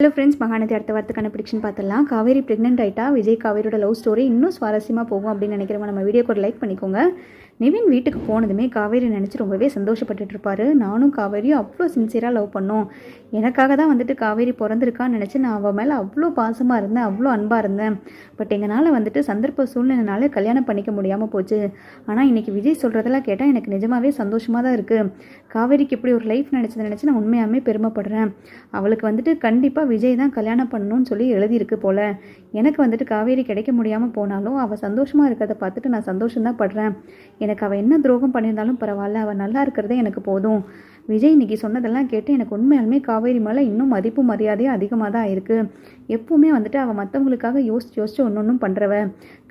Hello friends Mahanadi அடுத்த வாரத்துக்கான prediction பார்த்துடலாம். காவேரி ப்ரெக்னென்ட் ஆயிட்டா விஜய் காவேரியோட லவ் ஸ்டோரி இன்னும் சுவாரஸ்யமாக போகும் அப்படின்னு நினைக்கிறவங்க நம்ம வீடியோக்கு ஒரு லைக் பண்ணிக்கோங்க. நிவின் வீட்டுக்கு போனதுமே காவேரி நினச்சி ரொம்பவே சந்தோஷப்பட்டுட்டு இருப்பாரு நானும் காவேரியும் அவ்வளோ சின்சியராக லவ் பண்ணோம். எனக்காக தான் வந்துட்டு காவேரி பிறந்திருக்கான்னு நினச்சி நான் அவள் மேலே அவ்வளோ பாசமாக இருந்தேன் அவ்வளோ அன்பாக இருந்தேன். பட் எங்களால் வந்துட்டு சந்தர்ப்ப சூழ்நிலைனால கல்யாணம் பண்ணிக்க முடியாமல் போச்சு. ஆனால் இன்னைக்கு விஜய் சொல்கிறதெல்லாம் கேட்டால் எனக்கு நிஜமாகவே சந்தோஷமாக தான் இருக்குது காவேரிக்கு இப்படி ஒரு லைஃப் நினச்சதை நினச்சி நான் உண்மையாகவே பெருமைப்படுறேன். அவளுக்கு வந்துட்டு கண்டிப்பாக விஜய் தான் கல்யாணம் பண்ணணும்னு சொல்லி எழுதியிருக்கு போல். எனக்கு வந்துட்டு காவேரி கிடைக்க முடியாமல் போனாலும் அவள் சந்தோஷமாக இருக்கிறத பார்த்துட்டு நான் சந்தோஷம் தான் படுறேன். எனக்கு அவள் என்ன துரோகம் பண்ணியிருந்தாலும் பரவாயில்ல அவள் நல்லா இருக்கிறதே எனக்கு போதும். விஜய் இன்னைக்கு சொன்னதெல்லாம் கேட்டு எனக்கு உண்மையாலுமே காவேரி மேலே இன்னும் மதிப்பு மரியாதையும் அதிகமாக தான் இருக்குது எப்பவுமே வந்துட்டு அவள் மற்றவங்களுக்காக யோசிச்சு யோசிச்சு ஒன்று ஒன்றும் பண்ணுறவ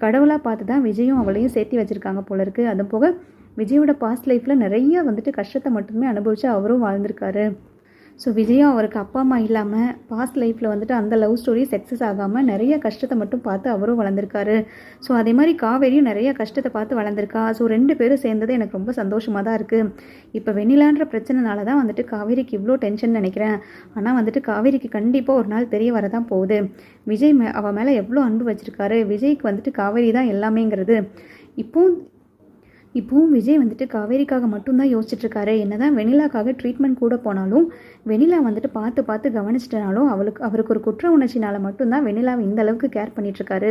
கடவுளாக பார்த்து தான் விஜயும் அவளையும் சேர்த்து வச்சுருக்காங்க போல இருக்குது அது போக விஜயோட பாஸ்ட் லைஃப்பில் நிறைய வந்துட்டு கஷ்டத்தை மட்டுமே அனுபவித்து அவரும் வாழ்ந்திருக்காரு. ஸோ விஜயும் அவருக்கு அப்பா அம்மா இல்லாமல் பாஸ்ட் லைஃப்பில் வந்துட்டு அந்த லவ் ஸ்டோரி சக்ஸஸ் ஆகாமல் நிறைய கஷ்டத்தை மட்டும் பார்த்து அவரும் வளர்ந்துருக்காரு. ஸோ அதே மாதிரி காவேரியும் நிறைய கஷ்டத்தை பார்த்து வளர்ந்துருக்கா. ஸோ ரெண்டு பேரும் சேர்ந்தது எனக்கு ரொம்ப சந்தோஷமாக தான் இருக்குது இப்போ வெண்ணிலான்ற பிரச்சனைனால தான் வந்துட்டு காவேரிக்கு இவ்வளோ டென்ஷன் நினைக்கிறேன். ஆனால் வந்துட்டு காவேரிக்கு கண்டிப்பாக ஒரு நாள் தெரிய வரதான் போகுது. விஜய் மே அவள் மேலே எவ்வளோ அன்பு வச்சுருக்காரு. விஜய்க்கு வந்துட்டு காவேரி தான் எல்லாமேங்கிறது. இப்போவும் இப்போவும் விஜய் வந்துட்டு காவேரிக்காக மட்டும்தான் யோசிச்சுட்ருக்காரு. என்ன தான் வெனிலாக்காக ட்ரீட்மெண்ட் கூட போனாலும் வெனிலா வந்துட்டு பார்த்து பார்த்து கவனிச்சிட்டனாலும் அவளுக்கு அவருக்கு ஒரு குற்ற உணர்ச்சினால மட்டும்தான் வெனிலாவை இந்த அளவுக்கு கேர் பண்ணிகிட்ருக்காரு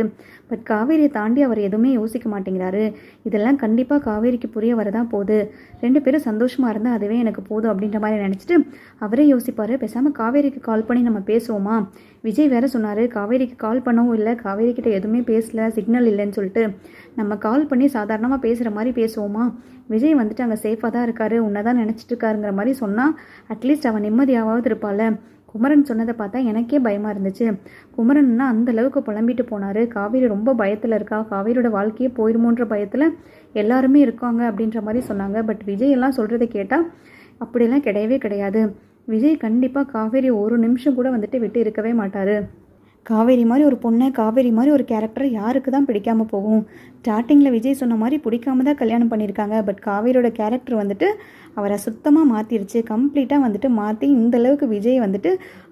பட் காவேரியை தாண்டி அவர் எதுவுமே யோசிக்க மாட்டேங்கிறாரு. இதெல்லாம் கண்டிப்பாக காவேரிக்கு புரிய வரதான் போகுது. ரெண்டு பேரும் சந்தோஷமாக இருந்தால் அதுவே எனக்கு போதும் அப்படின்ற மாதிரி நினச்சிட்டு அவரே யோசிப்பார். பேசாமல் காவேரிக்கு கால் பண்ணி நம்ம பேசுவோமா? விஜய் வேறு சொன்னார் காவேரிக்கு கால் பண்ணவும் இல்லை காவேரி கிட்ட எதுவுமே பேசல சிக்னல் இல்லைன்னு சொல்லிட்டு. நம்ம கால் பண்ணி சாதாரணமாக பேசுகிற மாதிரி பேசுவோமா? விஜய் வந்துட்டு அங்கே சேஃபாக தான் இருக்காரு உன்னை தான் நினச்சிட்டு இருக்காருங்கிற மாதிரி சொன்னால் அட்லீஸ்ட் அவன் நிம்மதியாவது இருப்பாள் குமரன் சொன்னதை பார்த்தா எனக்கே பயமாக இருந்துச்சு. குமரன்னா அந்த அளவுக்கு புலம்பிட்டு போனார். காவேரி ரொம்ப பயத்தில் இருக்கா? காவேரியோட வாழ்க்கையே போயிருமோன்ற பயத்தில் எல்லாருமே இருக்காங்க அப்படின்ற மாதிரி சொன்னாங்க. பட் விஜய் எல்லாம் சொல்கிறத கேட்டால் அப்படிலாம் கிடையவே கிடையாது. விஜய் கண்டிப்பாக காவேரி ஒரு நிமிஷம் கூட வந்துட்டு விட்டு இருக்கவே மாட்டார். காவேரி மாதிரி ஒரு பொண்ணை காவேரி மாதிரி ஒரு கேரக்டரை யாருக்கு தான் பிடிக்காமல் போகும்? ஸ்டார்டிங்கில் விஜய் சொன்ன மாதிரி பிடிக்காம தான் கல்யாணம் பண்ணியிருக்காங்க. பட் காவேரியோட கேரக்டர் வந்துட்டு அவரை சுத்தமாக மாற்றிருச்சு கம்ப்ளீட்டாக வந்துட்டு மாற்றி இந்த அளவுக்கு விஜய் வந்துட்டு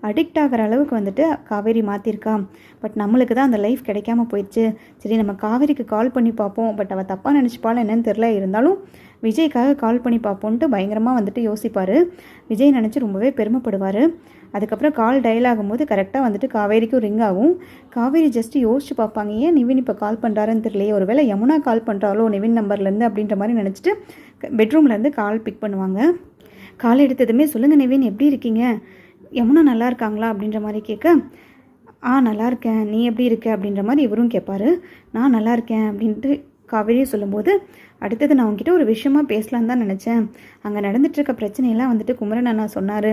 அடிக்ட் ஆகிற அளவுக்கு வந்துட்டு காவேரி மாற்றிருக்கா பட் நம்மளுக்கு தான் அந்த லைஃப் கிடைக்காம போயிடுச்சு. சரி நம்ம காவேரிக்கு கால் பண்ணி பார்ப்போம். பட் அவள் தப்பாக நினச்சிப்பாள் என்னன்னு தெரில இருந்தாலும் விஜய்க்காக கால் பண்ணி பார்ப்போன்ட்டு பயங்கரமாக வந்துட்டு யோசிப்பார். விஜய் நினச்சி ரொம்பவே பெருமைப்படுவார். அதுக்கப்புறம் கால் டயல் ஆகும்போது கரெக்டாக வந்துட்டு காவேரிக்கும் ரிங் ஆகும். காவேரி ஜஸ்ட்டு யோசிச்சு பார்ப்பாங்க ஏன் நிவின் இப்போ கால் பண்ணுறாருன்னு தெரியலையே ஒருவேளை யமுனா கால் பண்ணுறாளோ நிவின் நம்பர்லேருந்து அப்படின்ற மாதிரி நினச்சிட்டு பெட்ரூம்லேருந்து கால் பிக் பண்ணுவாங்க. கால் எடுத்ததுமே சொல்லுங்கள் நிவின் எப்படி இருக்கீங்க? யமுனா நல்லா இருக்காங்களா? அப்படின்ற மாதிரி கேட்க ஆ நல்லா இருக்கேன். நீ எப்படி இருக்க? அப்படின்ற மாதிரி இவரும் கேட்பாரு. நான் நல்லா இருக்கேன். அப்படின்ட்டு காவேரியை சொல்லும்போது அடுத்தது நான் உங்ககிட்ட ஒரு விஷயமா பேசலான்னு தான் நினச்சேன். அங்கே நடந்துட்டுருக்க பிரச்சனையெல்லாம் வந்துட்டு குமரன் அண்ணா சொன்னார்.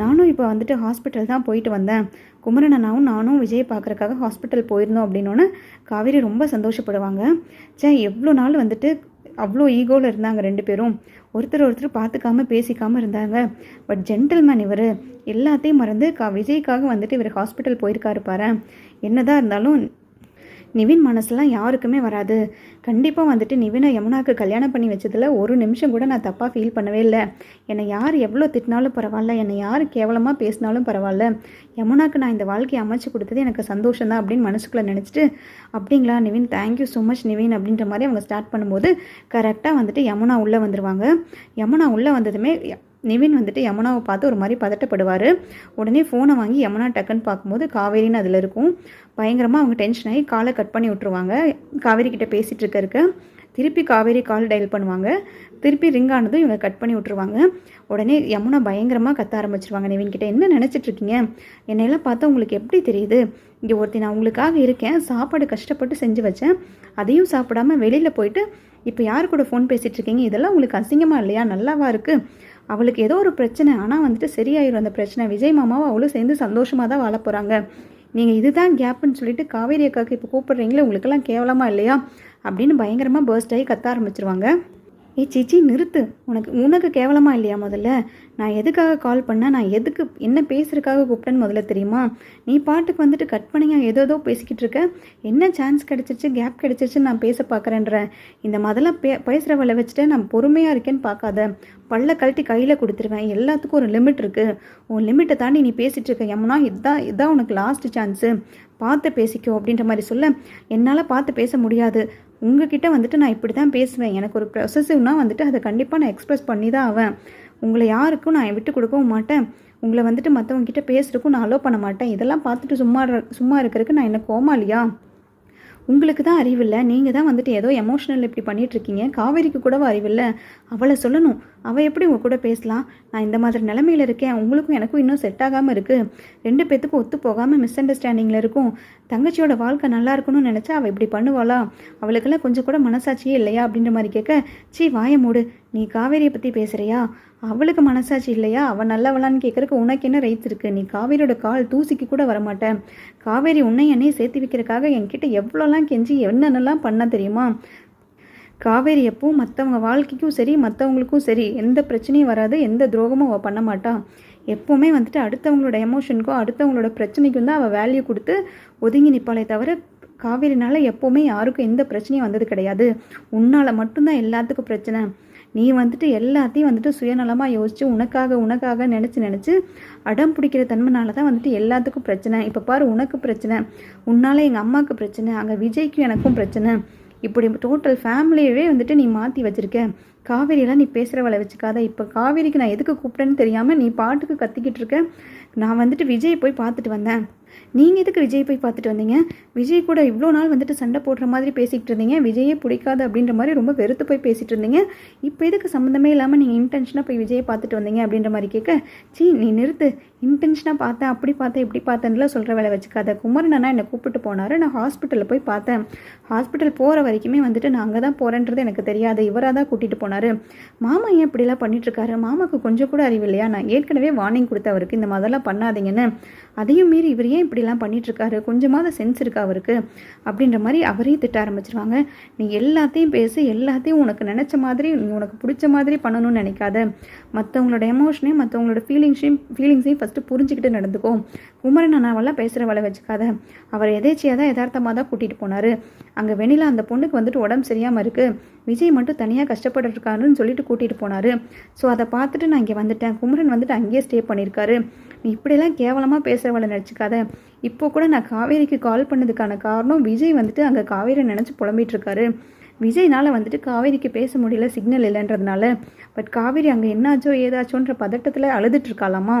நானும் இப்போ வந்துட்டு ஹாஸ்பிட்டல் தான் போயிட்டு வந்தேன். குமரன் அண்ணாவும் நானும் விஜய் பார்க்குறக்காக ஹாஸ்பிட்டல் போயிருந்தோம் அப்படின்னோன்னே காவேரி ரொம்ப சந்தோஷப்படுவாங்க. சே எவ்வளோ நாள் வந்துட்டு அவ்வளோ ஈகோவில் இருந்தாங்க ரெண்டு பேரும். ஒருத்தர் ஒருத்தர் பார்த்துக்காம பேசிக்காமல் இருந்தாங்க. பட் ஜென்டில்மேன் இவர். எல்லாத்தையும் மறந்து கா விஜய்க்காக வந்துட்டு இவர் ஹாஸ்பிட்டல் போயிருக்காரு பாரு என்னதான் இருந்தாலும் நிவின் மனசுலாம் யாருக்குமே வராது. கண்டிப்பாக வந்துட்டு நிவினை யமுனாக்கு கல்யாணம் பண்ணி வச்சதில் ஒரு நிமிஷம் கூட நான் தப்பாக ஃபீல் பண்ணவே இல்லை. என்னை யார் எவ்வளோ திட்டினாலும் பரவாயில்ல என்னை யார் கேவலமாக பேசினாலும் பரவாயில்ல. யமுனாக்கு நான் இந்த வாழ்க்கையை அமைச்சு கொடுத்தது எனக்கு சந்தோஷம் தான் அப்படின்னு மனசுக்குள்ளே நினச்சிட்டு அப்படிங்களா Nivin thank you so much Nivin அப்படின்ற மாதிரி அவங்க ஸ்டார்ட் பண்ணும்போது கரெக்டாக வந்துட்டு யமுனா உள்ளே வந்துடுவாங்க யமுனா உள்ளே வந்ததுமே நிவின் வந்துட்டு யமுனாவை பார்த்து ஒரு மாதிரி பதட்டப்படுவார். உடனே ஃபோனை வாங்கி யமுனா டக்குன்னு பார்க்கும்போது காவேரின்னு அதில் இருக்கும். பயங்கரமாக அவங்க டென்ஷன் ஆகி காலை கட் பண்ணி விட்ருவாங்க காவேரி கிட்ட பேசிகிட்டு இருக்க இருக்க திருப்பி காவேரி கால் டயல் பண்ணுவாங்க. திருப்பி ரிங் ஆனதும் இவங்க கட் பண்ணி விட்ருவாங்க உடனே யமுனா பயங்கரமாக கத்த ஆரம்பிச்சிருவாங்க. நிவின் கிட்டே என்ன நினச்சிட்ருக்கீங்க என்னையெல்லாம் பார்த்தா உங்களுக்கு எப்படி தெரியுது? இங்கே ஒருத்தி நான் உங்களுக்காக இருக்கேன். சாப்பாடு கஷ்டப்பட்டு செஞ்சு வச்சேன். அதையும் சாப்பிடாம வெளியில் போயிட்டு இப்போ யார் கூட ஃபோன் பேசிகிட்டு இருக்கீங்க? இதெல்லாம் உங்களுக்கு அசிங்கமாக இல்லையா? நல்லாவா இருக்குது அவளுக்கு ஏதோ ஒரு பிரச்சனை ஆனால் வந்துட்டு சரியாயிடும் அந்த பிரச்சனை. விஜய் மாமாவும் அவளும் சேர்ந்து சந்தோஷமாக தான் வாழ போகிறாங்க நீங்கள் இதுதான் கேப்புன்னு சொல்லிட்டு காவேரி அக்காவுக்கு இப்போ கூப்பிடுறீங்களே உங்களுக்கெல்லாம் கேவலமாக இல்லையா? அப்படின்னு பயங்கரமாக பர்ஸ்ட் ஆகி கத்த ஆரம்பிச்சிருவாங்க. ஏ சிச்சி நிறுத்து. உனக்கு உனக்கு கேவலமாக இல்லையா முதல்ல? நான் எதுக்காக கால் பண்ணேன் நான் எதுக்கு என்ன பேசுறதுக்காக கூப்பிட்டேன்னு முதல்ல தெரியுமா? நீ பாட்டுக்கு வந்துட்டு கட் பண்ணியா ஏதோ ஏதோ பேசிக்கிட்டு இருக்க. என்ன சான்ஸ் கிடச்சிருச்சு கேப் கிடச்சிருச்சு நான் பேச பார்க்குறேன்ற இந்த முதல்ல பே பேசுகிற வேலை வச்சுட்டு நான் பொறுமையாக இருக்கேன்னு பார்க்காத பல்ல கழட்டி கையில் கொடுத்துருவேன். எல்லாத்துக்கும் ஒரு லிமிட் இருக்குது உன் லிமிட்டை தாண்டி நீ பேசிகிட்டு இருக்க. எம்னா இதுதான் இதுதான் உனக்கு லாஸ்ட் சான்ஸு பார்த்து பேசிக்கோ அப்படின்ற மாதிரி சொல்ல. என்னால் பார்த்து பேச முடியாது. உங்ககிட்ட வந்துட்டு நான் இப்படி தான் பேசுவேன். எனக்கு ஒரு ப்ரொசசிவ்னா வந்துட்டு அதை கண்டிப்பாக நான் எக்ஸ்ப்ரெஸ் பண்ணி தான் ஆவேன். உங்களை யாருக்கும் நான் விட்டு கொடுக்கவும் மாட்டேன். உங்களை வந்துட்டு மற்றவங்க பேசுகிறக்கும் நான் அலோவ் பண்ண மாட்டேன். இதெல்லாம் பார்த்துட்டு சும்மா சும்மா இருக்கிறதுக்கு நான் என்ன கோமாளியா உங்களுக்கு தான் அறிவில்லை நீங்கள் தான் வந்துட்டு ஏதோ எமோஷனல் இப்படி பண்ணிட்டு இருக்கீங்க. காவேரிக்கு கூடவா அறிவில்லை அவளை சொல்லணும். அவள் எப்படி உங்கள் கூட பேசலாம்? நான் இந்த மாதிரி நிலமையில இருக்கேன். உங்களுக்கும் எனக்கும் இன்னும் செட் ஆகாமல் இருக்குது ரெண்டு பேத்துக்கும் ஒத்து போகாமல் மிஸ் அண்டர்ஸ்டாண்டிங்கில் இருக்கும். தங்கச்சியோட வாழ்க்கை நல்லா இருக்கணும்னு நினச்சா அவள் இப்படி பண்ணுவாளா? அவளுக்கெல்லாம் கொஞ்சம் கூட மனசாட்சியே இல்லையா? அப்படின்ற மாதிரி கேட்க சீ வாய மூடு. நீ காவேரியை பற்றி பேசுகிறியா அவளுக்கு மனசாட்சி இல்லையா? அவள் நல்லவளான்னு கேட்குறக்கு உனக்கு என்ன ரைட்ஸ் இருக்குது நீ காவேரியோட கால் தூசிக்கு கூட வரமாட்டேன் காவேரி உன்னை என்னையும் சேர்த்து வைக்கிறதுக்காக என்கிட்ட எவ்வளோலாம் கெஞ்சி என்னென்னலாம் பண்ண தெரியுமா? காவேரி எப்பவும் மற்றவங்க வாழ்க்கைக்கும் சரி மற்றவங்களுக்கும் சரி எந்த பிரச்சனையும் வராது எந்த துரோகமும் அவள் பண்ண மாட்டாள் எப்போவுமே வந்துட்டு அடுத்தவங்களோட எமோஷனுக்கும் அடுத்தவங்களோட பிரச்சனைக்கும் தான் அவள் வேல்யூ கொடுத்து ஒதுங்கி நிற்பாளே தவிர காவேரினால் எப்போவுமே யாருக்கும் எந்த பிரச்சனையும் வந்தது கிடையாது. உன்னால் மட்டும்தான் எல்லாத்துக்கும் பிரச்சனை. நீ வந்துட்டு எல்லாத்தையும் வந்துட்டு சுயநலமாக யோசித்து உனக்காக உனக்காக நினச்சி நினச்சி அடம் பிடிக்கிற தன்மைனால தான் வந்துட்டு எல்லாத்துக்கும் பிரச்சனை. இப்போ பாரு உனக்கு பிரச்சனை உன்னால் எங்கள் அம்மாவுக்கு பிரச்சனை அங்கே விஜய்க்கும் எனக்கும் பிரச்சனை. இப்படி டோட்டல் ஃபேமிலியவே வந்துட்டு நீ மாற்றி வச்சிருக்க. காவேரியெல்லாம் நீ பேசுகிறவளை வச்சுக்காத. இப்போ காவேரிக்கு நான் எதுக்கு கூப்பிட்டேன்னு தெரியாமல் நீ பாட்டுக்கு கத்திக்கிட்டு இருக்க. நான் வந்துட்டு விஜய் போய் பார்த்துட்டு வந்தேன். நீங்கள் எதுக்கு விஜய் போய் பார்த்துட்டு வந்தீங்க? விஜய் கூட இவ்வளோ நாள் வந்துட்டு சண்டை போடுற மாதிரி பேசிக்கிட்டு இருந்தீங்க. விஜயே பிடிக்காது அப்படின்ற மாதிரி ரொம்ப வெறுத்து போய் பேசிகிட்டு இருந்தீங்க. இப்போ எதுக்கு சம்மந்தமே இல்லாமல் நீங்கள் இன்டென்ஷனாக போய் விஜயை பார்த்துட்டு வந்தீங்க அப்படின்ற மாதிரி கேட்க சீ நீ நிறுத்து. இன்டென்ஷனாக பார்த்தேன். அப்படி பார்த்தேன். இப்படி பார்த்தேன்லாம் சொல்கிற வேலை வச்சுக்காத. குமரன் அண்ணா என்னை கூப்பிட்டு போனார். நான் ஹாஸ்பிட்டலில் போய் பார்த்தேன். ஹாஸ்பிட்டல் போகிற வரைக்குமே வந்துட்டு நான் அங்கே தான் போகிறேன்றது எனக்கு தெரியாது. இவராக தான் கூட்டிகிட்டு போனார். மாமா ஏன் இப்படிலாம் பண்ணிட்டுருக்காரு? மாமாவுக்கு கொஞ்சம் கூட அறிவு இல்லையா? நான் ஏற்கனவே வார்னிங் கொடுத்த அவருக்கு இந்த மாதிரிலாம் பண்ணாதீங்கன்னு. அதையும் மீறி இவர் ஏன் இப்படிலாம் பண்ணிட்டுருக்காரு? கொஞ்சமாவது சென்ஸ் இருக்கா அவருக்கு. அப்படின்ற மாதிரி அவரையும் திட்ட ஆரம்பிச்சிருவாங்க. நீ எல்லாத்தையும் பேசி எல்லாத்தையும் உனக்கு நினச்ச மாதிரி நீ உனக்கு பிடிச்ச மாதிரி பண்ணணும்னு நினைக்காத. மற்றவங்களோட எமோஷனையும் மற்றவங்களோட ஃபீலிங்ஸையும் ஃபீலிங்ஸையும் ஃபஸ்ட்டு புரிஞ்சுக்கிட்டு நடந்துக்கோ. குமரன் அண்ணாவெல்லாம் பேசுகிற வேலை வச்சுக்காத. அவர் எதேச்சியாக தான் யதார்த்தமாக தான் கூட்டிகிட்டு போனார். அங்கே வெண்ணிலா அந்த பொண்ணுக்கு வந்துட்டு உடம்பு சரியாமல் இருக்குது விஜய் மட்டும் தனியாக கஷ்டப்பட்டுருக்காருன்னு சொல்லிட்டு கூட்டிகிட்டு போனார். ஸோ அதை பார்த்துட்டு நான் இங்கே வந்துட்டேன். குமரன் வந்துட்டு அங்கேயே ஸ்டே பண்ணியிருக்காரு. நீ இப்படியெல்லாம் கேவலமாக பேசுகிறவளை நினச்சிக்காத. இப்போ கூட நான் காவேரிக்கு கால் பண்ணதுக்கான காரணம் விஜய் வந்துட்டு அங்கே காவேரி நினச்சி புலம்பிகிட்ருக்காரு விஜய்னால் வந்துட்டு காவேரிக்கு பேச முடியல சிக்னல் இல்லைன்றதுனால. பட் காவேரி அங்கே என்னாச்சோ ஏதாச்சோன்ற பதட்டத்தில் அழுதுட்டு இருக்காளாமா?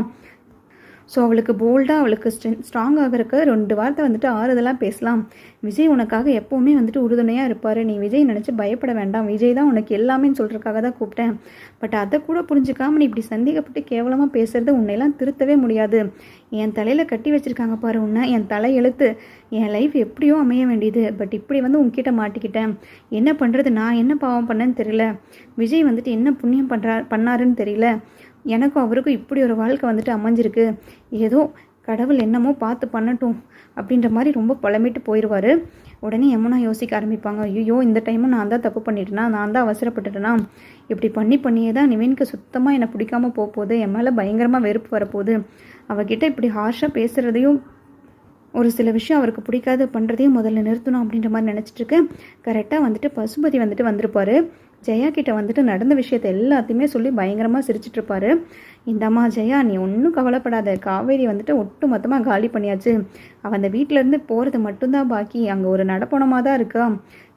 ஸோ அவளுக்கு போல்டாக அவளுக்கு ஸ்ட்ராங் ஆகிறதுக்கு ரெண்டு வார்த்தை வந்துட்டு ஆறுதலாக பேசலாம். விஜய் உனக்காக எப்போவுமே வந்துட்டு உறுதுணையாக இருப்பார். நீ விஜய் நினச்சி பயப்பட வேண்டாம். விஜய் தான் உனக்கு எல்லாமே சொல்கிறதுக்காக தான் கூப்பிட்டேன். பட் அதை கூட புரிஞ்சுக்காம நீ இப்படி சந்தேகப்பட்டு கேவலமாக பேசுறது உன்னையெல்லாம் திருத்தவே முடியாது. என் தலையில் கட்டி வச்சிருக்காங்க பாரு உன்னை. என் தலை எழுத்து. என் லைஃப் எப்படியோ அமைய வேண்டியது. பட் இப்படி வந்து உங்ககிட்ட மாட்டிக்கிட்டேன். என்ன பண்ணுறது நான் என்ன பாவம் பண்ணேன்னு தெரியல. விஜய் வந்துட்டு என்ன புண்ணியம் பண்ணுறா பண்ணாருன்னு தெரியல. எனக்கும் அவருக்கும் இப்படி ஒரு வாழ்க்கை வந்துட்டு அமைஞ்சிருக்கு. ஏதோ கடவுள் என்னமோ பார்த்து பண்ணட்டும் அப்படின்ற மாதிரி ரொம்ப புலம்பிட்டு போயிடுவார் உடனே யமுனா யோசிக்க ஆரம்பிப்பாங்க. ஐயோ இந்த டைமும் நான் தான் தப்பு பண்ணிட்டேனா? நான் தான் அவசரப்பட்டுட்டேனா? இப்படி பண்ணி பண்ணியே தான் நிவினுக்கு சுத்தமாக என்னை பிடிக்காம போக போகுது என் மேலே பயங்கரமாக வெறுப்பு வரப்போகுது. அவகிட்ட இப்படி ஹார்ஷாக பேசுகிறதையும் ஒரு சில விஷயம் அவருக்கு பிடிக்காது பண்ணுறதையும் முதல்ல நிறுத்தணும் அப்படின்ற மாதிரி நினச்சிட்டு இருக்கு. கரெக்டாக வந்துட்டு பசுபதி வந்துட்டு வந்திருப்பாரு. ஜெயா கிட்ட வந்துட்டு நடந்த விஷயத்த எல்லாத்தையுமே சொல்லி பயங்கரமாக சிரிச்சிட்டு இருப்பாரு இந்தம்மா ஜெயா நீ ஒன்றும் கவலைப்படாத. காவேரி வந்துட்டு ஒட்டு மொத்தமாக காலி பண்ணியாச்சு. அவன் அந்த வீட்டிலேருந்து போகிறது மட்டும்தான் பாக்கி. அங்கே ஒரு நடப்பணமாக தான் இருக்கா.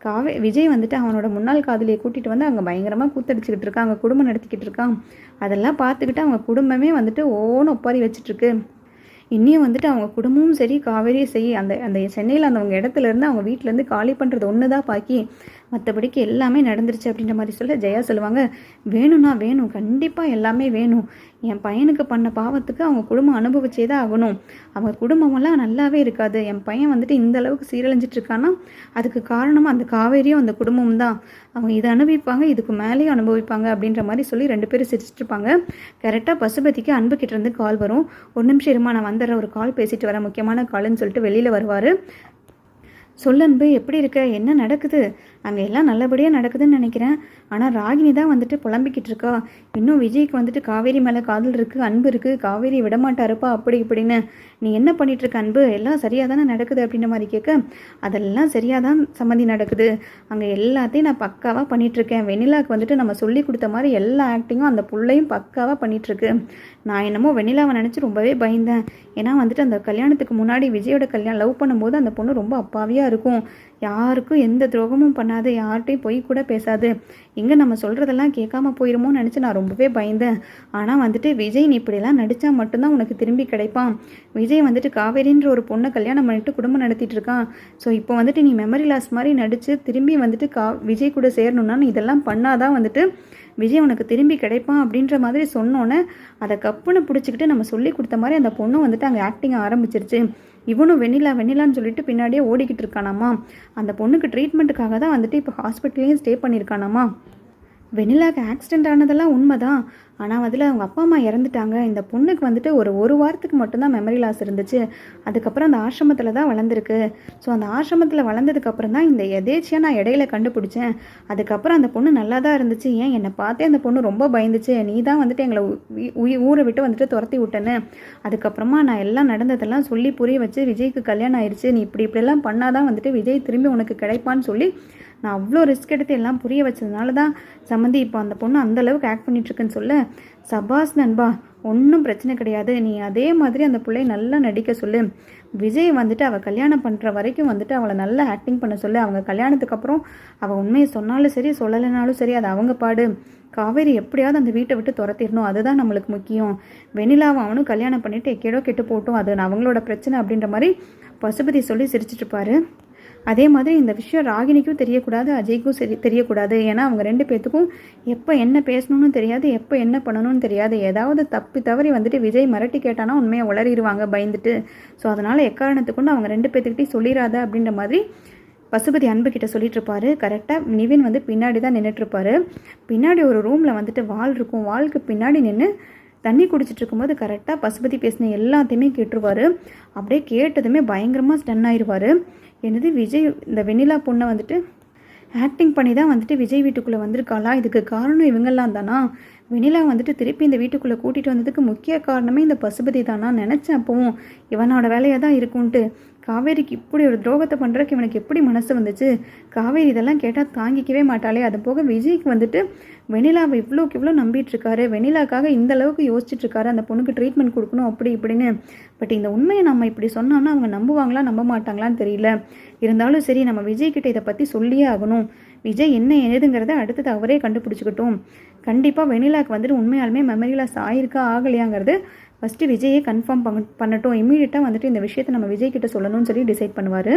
காவே விஜய் வந்துட்டு அவனோட முன்னாள் காதலியை கூட்டிகிட்டு வந்து அங்கே பயங்கரமாக கூத்தடிச்சுக்கிட்டு இருக்கான் அங்கே குடும்பம் நடத்திக்கிட்டு இருக்கான். அதெல்லாம் பார்த்துக்கிட்டு அவங்க குடும்பமே வந்துட்டு ஓன ஒப்பாரி வச்சிட்ருக்கு. இன்னும் வந்துட்டு அவங்க குடும்பமும் சரி காவேரியும் சரி அந்த அந்த சென்னையில் அந்த அவங்க இடத்துல இருந்து அவங்க வீட்டிலேருந்து காலி பண்ணுறது ஒன்று தான் பாக்கி. மற்றபடிக்கு எல்லாமே நடந்துருச்சு அப்படின்ற மாதிரி சொல்ல ஜெயா சொல்லுவாங்க வேணும்னா வேணும் கண்டிப்பாக எல்லாமே வேணும். என் பையனுக்கு பண்ண பாவத்துக்கு அவங்க குடும்பம் அனுபவிச்சே தான் ஆகணும். அவங்க குடும்பமெல்லாம் நல்லாவே இருக்காது. என் பையன் வந்துட்டு இந்த அளவுக்கு சீரழிஞ்சிட்டு இருக்கான்னா அதுக்கு காரணமாக அந்த காவேரியும் அந்த குடும்பமும் தான். அவங்க இதை அனுபவிப்பாங்க இதுக்கு மேலேயும் அனுபவிப்பாங்க அப்படின்ற மாதிரி சொல்லி ரெண்டு பேரும் சிரிச்சிட்டு இருப்பாங்க. கரெக்டாக பசுபதிக்கு அன்பு கிட்டேருந்து கால் வரும். ஒரு நிமிஷம் இருமா நான் வந்துடுறேன். ஒரு கால் பேசிட்டு வரேன். முக்கியமான கால்னு சொல்லிட்டு வெளியில் வருவார். சொல்லன்பு எப்படி இருக்க? என்ன நடக்குது? அங்கே எல்லாம் நல்லபடியாக நடக்குதுன்னு நினைக்கிறேன். ஆனால் ராகினி தான் வந்துட்டு புலம்பிக்கிட்டு இருக்கா. இன்னும் விஜய்க்கு வந்துட்டு காவேரி மேலே காதல் இருக்குது அன்பு இருக்குது காவேரி விடமாட்டாருப்பா அப்படி இப்படின்னு. நீ என்ன பண்ணிகிட்ருக்க அன்பு? எல்லாம் சரியாக தானே நடக்குது அப்படின்ற மாதிரி கேட்க அதெல்லாம் சரியாக தான் சம்மந்தி நடக்குது. அங்கே எல்லாத்தையும் நான் பக்காவாக பண்ணிகிட்ருக்கேன் வெண்ணிலாவுக்கு வந்துட்டு நம்ம சொல்லி கொடுத்த மாதிரி எல்லா ஆக்டிங்கும் அந்த புள்ளையும் பக்காவாக பண்ணிகிட்ருக்கு நான் என்னமோ வெண்ணிலாவை நினச்சி ரொம்பவே பயந்தேன். ஏன்னா வந்துட்டு அந்த கல்யாணத்துக்கு முன்னாடி விஜயோட கல்யாணம் லவ் பண்ணும்போது அந்த பொண்ணு ரொம்ப அப்பாவியாக இருக்கும். யாருக்கும் எந்த துரோகமும் பண்ணாது யார்கிட்டையும் போய் கூட பேசாது. எங்கே நம்ம சொல்கிறதெல்லாம் கேட்காம போயிருமோன்னு நினச்சி நான் ரொம்பவே பயந்தேன். ஆனால் வந்துட்டு விஜய் நீ இப்படிலாம் நடித்தா மட்டும்தான் உனக்கு திரும்பி கிடைப்பான். விஜய் வந்துட்டு காவேரின்ற ஒரு பொண்ணை கல்யாணம் பண்ணிட்டு குடும்பம் நடத்திட்டு இருக்கான். ஸோ இப்போ வந்துட்டு நீ மெமரி லாஸ் மாதிரி நடித்து திரும்பி வந்துட்டு கா விஜய் கூட சேரணும்னா நீ இதெல்லாம் பண்ணாதான் வந்துட்டு விஜய் உனக்கு திரும்பி கிடைப்பான் அப்படின்ற மாதிரி சொன்னோன்னே அதை கப்புன்னு பிடிச்சிக்கிட்டு நம்ம சொல்லி கொடுத்த மாதிரி அந்த பொண்ணு வந்துட்டு அங்கே ஆக்டிங் ஆரம்பிச்சிருச்சு. இவனும் வெண்ணிலா வெண்ணிலான்னு சொல்லிட்டு பின்னாடியே ஓடிக்கிட்டு இருக்கானாமா? அந்த பொண்ணுக்கு ட்ரீட்மெண்ட்டுக்காக தான் வந்துட்டு இப்போ ஹாஸ்பிட்டல்லையும் ஸ்டே பண்ணியிருக்கானாமா? வெண்ணிலாக்கு ஆக்சிடென்ட் ஆனதெல்லாம் உண்மைதான். ஆனால் அதில் அவங்க அப்பா அம்மா இறந்துட்டாங்க. இந்த பொண்ணுக்கு வந்துட்டு ஒரு ஒரு வாரத்துக்கு மட்டும்தான் மெமரி லாஸ் இருந்துச்சு. அதுக்கப்புறம் அந்த ஆசிரமத்தில் தான் வளர்ந்துருக்கு. ஸோ அந்த ஆசிரமத்தில் வளர்ந்ததுக்கப்புறம் தான் இந்த எதேச்சியாக நான் இடையில கண்டுபிடிச்சேன். அதுக்கப்புறம் அந்த பொண்ணு நல்லா தான் இருந்துச்சு. ஏன் என்னை பார்த்தே அந்த பொண்ணு ரொம்ப பயந்துச்சு. நீ தான் வந்துட்டு எங்களை உயி- ஊரை விட்டு வந்துட்டு துரத்தி விட்டேன்னு. அதுக்கப்புறமா நான் எல்லாம் நடந்ததெல்லாம் சொல்லி புரிய வச்சு விஜய்க்கு கல்யாணம் ஆயிடுச்சு நீ இப்படி இப்படிலாம் பண்ணாதான் வந்துட்டு விஜய் திரும்பி உனக்கு கிடைப்பான்னு சொல்லி நான் அவ்வளோ ரிஸ்க் எடுத்து எல்லாம் புரிய வச்சதுனால தான் சம்மந்தி இப்போ அந்த பொண்ணு அந்த அளவுக்கு ஆக்ட் பண்ணிட்டுருக்குன்னு சொல்ல. சபாஸ் நண்பா ஒன்றும் பிரச்சனை கிடையாது. நீ அதே மாதிரி அந்த பிள்ளைய நல்லா நடிக்க சொல்லு. விஜய் வந்துட்டு அவள் கல்யாணம் பண்ணுற வரைக்கும் வந்துட்டு அவளை நல்லா ஆக்டிங் பண்ண சொல்லு. அவங்க கல்யாணத்துக்கு அப்புறம் அவள் உண்மையை சொன்னாலும் சரி சொல்லலைனாலும் சரி அது அவங்க பாடு. காவேரி எப்படியாவது அந்த வீட்டை விட்டு துரத்திடணும். அதுதான் நம்மளுக்கு முக்கியம். வெண்ணிலாவை அவனும் கல்யாணம் பண்ணிவிட்டு எக்கேடோ கெட்டு போட்டும் அது அவங்களோட பிரச்சனை அப்படின்ற மாதிரி பசுபதி சொல்லி சிரிச்சிட்டு இருப்பாரு. அதே மாதிரி இந்த விஷயம் ராகினிக்கும் தெரியக்கூடாது அஜய்க்கும் சரி தெரியக்கூடாது. ஏன்னா அவங்க ரெண்டு பேர்த்துக்கும் எப்போ என்ன பேசணும்னு தெரியாது எப்போ என்ன பண்ணணும்னு தெரியாது. ஏதாவது தப்பி தவறி வந்துட்டு விஜய் மிரட்டி கேட்டானா உண்மையை உளறிடுவாங்க பயந்துட்டு. ஸோ அதனால் எக்காரணத்துக்குன்னு அவங்க ரெண்டு பேர்த்துக்கிட்டையும் சொல்லிடாத அப்படின்ற மாதிரி பசுபதி அன்புக்கிட்ட சொல்லிட்டு இருப்பாரு கரெக்டாக நிவின் வந்து பின்னாடி தான் நின்றுட்டு இருப்பாரு பின்னாடி ஒரு ரூமில் வந்துட்டு வால் இருக்கும். வாளுக்கு பின்னாடி நின்று தண்ணி குடிச்சிட்டு இருக்கும்போது கரெக்டாக பசுபதி பேசின எல்லாத்தையுமே கேட்டுருவாரு. அப்படியே கேட்டதுமே பயங்கரமாக ஸ்டன் ஆயிடுவார் என்னது விஜய் இந்த வெண்ணிலா பொண்ணை வந்துட்டு ஆக்டிங் பண்ணி தான் வந்துட்டு விஜய் வீட்டுக்குள்ளே வந்திருக்காளா? இதுக்கு காரணம் இவங்கெல்லாம் தானா? வெண்ணிலா வந்துட்டு திருப்பி இந்த வீட்டுக்குள்ளே கூட்டிகிட்டு வந்ததுக்கு முக்கிய காரணமே இந்த பசுபதி தானா நினச்சேன் அப்பவும். இவனோட வேலையாக தான் இருக்கும்ன்ட்டு. காவேரிக்கு இப்படி ஒரு துரோகத்தை பண்ணுறதுக்கு இவனுக்கு எப்படி மனசு வந்துச்சு? காவேரி இதெல்லாம் கேட்டால் தாங்கிக்கவே மாட்டாளே. அது போக விஜய்க்கு வந்துட்டு வெனிலாவை இவ்வளோக்கு இவ்வளோ நம்பிட்டுருக்காரு. வெனிலாக்காக வெண்ணிலாக்காக இந்த அளவுக்கு யோசிச்சுட்ருக்காரு அந்த பொண்ணுக்கு ட்ரீட்மெண்ட் கொடுக்கணும் அப்படி இப்படின்னு. பட் இந்த உண்மையை நம்ம இப்படி சொன்னோம்னா அவங்க நம்புவாங்களா நம்ப மாட்டாங்களான்னு தெரியல. இருந்தாலும் சரி நம்ம விஜய்கிட்ட இதை பற்றி சொல்லியே ஆகணும். விஜய் என்ன ஏதுங்கிறத அடுத்தது அவரே கண்டுபிடிச்சிக்கிட்டோம். கண்டிப்பாக வெனிலாக்கு வந்துட்டு உண்மையாலுமே மெமரி லாஸ் ஆயிருக்கா ஆகலையாங்கிறது ஃபஸ்ட்டு விஜயே கன்ஃபார்ம் பண்ண பண்ணட்டும். இம்மீடியட்டாக வந்துட்டு இந்த விஷயத்தை நம்ம விஜய் கிட்ட சொல்லணும்னு சொல்லி டிசைட் பண்ணுவார்.